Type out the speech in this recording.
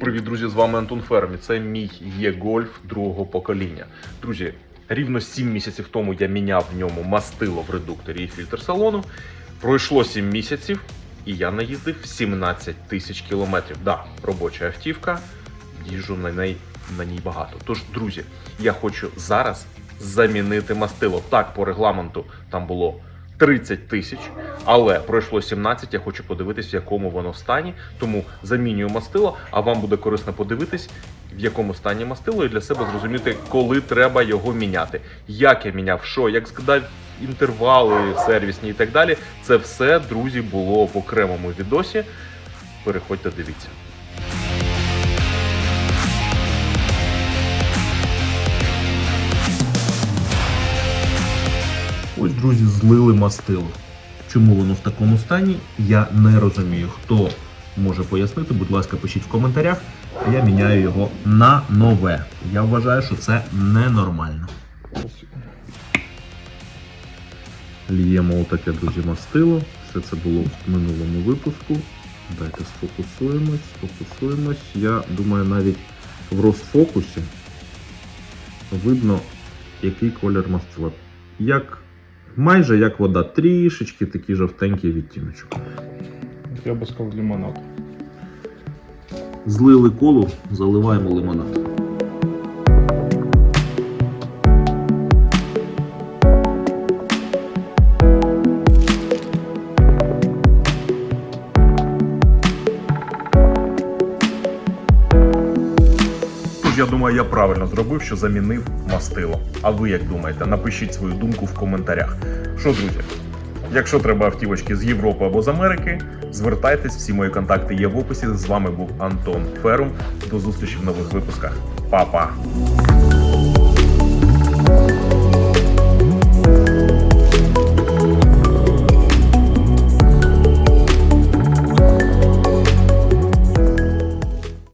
привіт, друзі! З вами Антон Ферм. і Це мій є гольф другого покоління. Друзі, рівно 7 місяців тому я міняв в ньому мастило в редукторі і фільтр салону. Пройшло 7 місяців, і я наїздив 17 тисяч кілометрів. Да, робоча автівка, їжджу на неї на ній багато. Тож, друзі, я хочу зараз замінити мастило. Так, по регламенту там було 30 тисяч, але пройшло 17, я хочу подивитись, в якому воно стані. Тому замінюю мастило, а вам буде корисно подивитись, в якому стані мастило, і для себе зрозуміти, коли треба його міняти. Як я міняв, що, як складав інтервали сервісні і так далі. Це все, друзі, було в окремому відосі. Переходьте, дивіться. Ось, друзі, злили мастило. Чому воно в такому стані, я не розумію. Хто може пояснити, будь ласка, пишіть в коментарях. Я міняю його на нове. Я вважаю, що це ненормально. Ліємо отаке, друзі, мастило. Все це було в минулому випуску. Давайте сфокусуємось, сфокусуємось. Я думаю, навіть в розфокусі видно, який колір мастила. Як майже як вода, трішечки такий жовтенький відтіночок. Я би сказав лимонад. Злили колу, заливаємо лимонад. Тож я думаю, я правильно зробив, що замінив мастило. А ви як думаєте? Напишіть свою думку в коментарях. Що, друзі? Якщо треба автівочки з Європи або з Америки, звертайтесь, всі мої контакти є в описі. З вами був Антон Ферум. До зустрічі в нових випусках. Па-па!